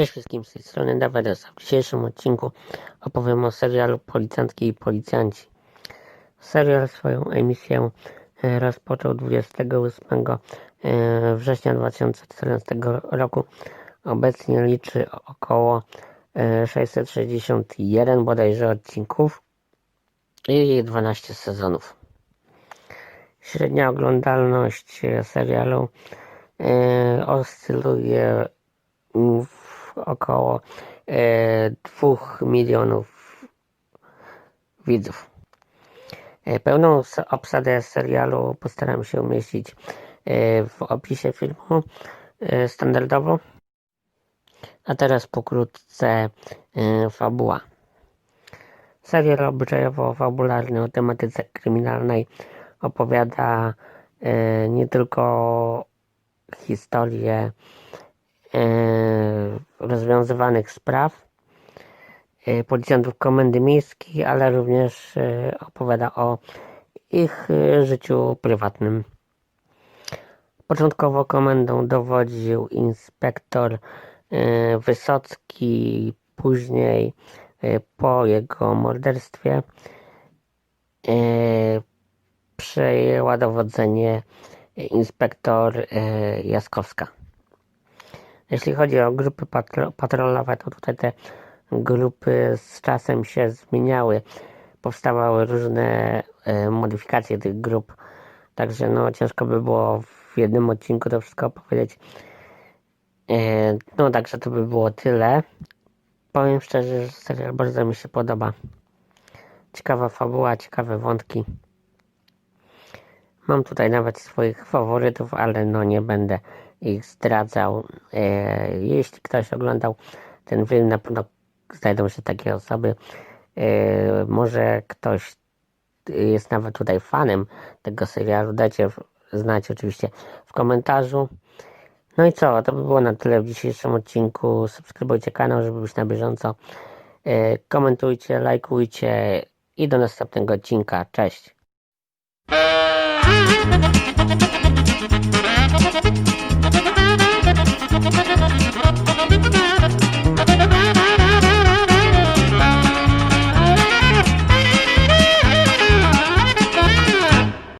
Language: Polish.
Cześć wszystkim, z tej strony Dawedes. W dzisiejszym odcinku opowiem o serialu Policjantki i Policjanci. Serial swoją emisję e, rozpoczął 28 e, września 2014 roku. Obecnie liczy około e, 661 bodajże odcinków i 12 sezonów. Średnia oglądalność e, serialu e, oscyluje w około e, 2 milionów widzów. E, Pełną obsadę serialu postaram się umieścić e, w opisie filmu e, standardowo. A teraz pokrótce e, fabuła. Serial obyczajowo-fabularny o tematyce kryminalnej opowiada e, nie tylko historię e, rozwiązywanych spraw e, policjantów komendy miejskiej, ale również e, opowiada o ich e, życiu prywatnym. Początkowo komendą dowodził inspektor Wysocki, później po jego morderstwie przejęła dowodzenie inspektor Jaskowska. Jeśli chodzi o grupy patro, patrolowe, to tutaj te grupy z czasem się zmieniały. Powstawały różne e, modyfikacje tych grup. Także no ciężko by było w jednym odcinku to wszystko opowiedzieć. E, no także to by było tyle. Powiem szczerze, że serial bardzo mi się podoba. Ciekawa fabuła, ciekawe wątki. Mam tutaj nawet swoich faworytów, ale no nie będę ich zdradzał. E, jeśli ktoś oglądał ten film, na pewno znajdą się takie osoby. E, może ktoś jest nawet tutaj fanem tego serialu. Dajcie znać oczywiście w komentarzu. No i co, to by było na tyle w dzisiejszym odcinku. Subskrybujcie kanał, żeby być na bieżąco. E, komentujcie, lajkujcie i do następnego odcinka. Cześć! Thank you.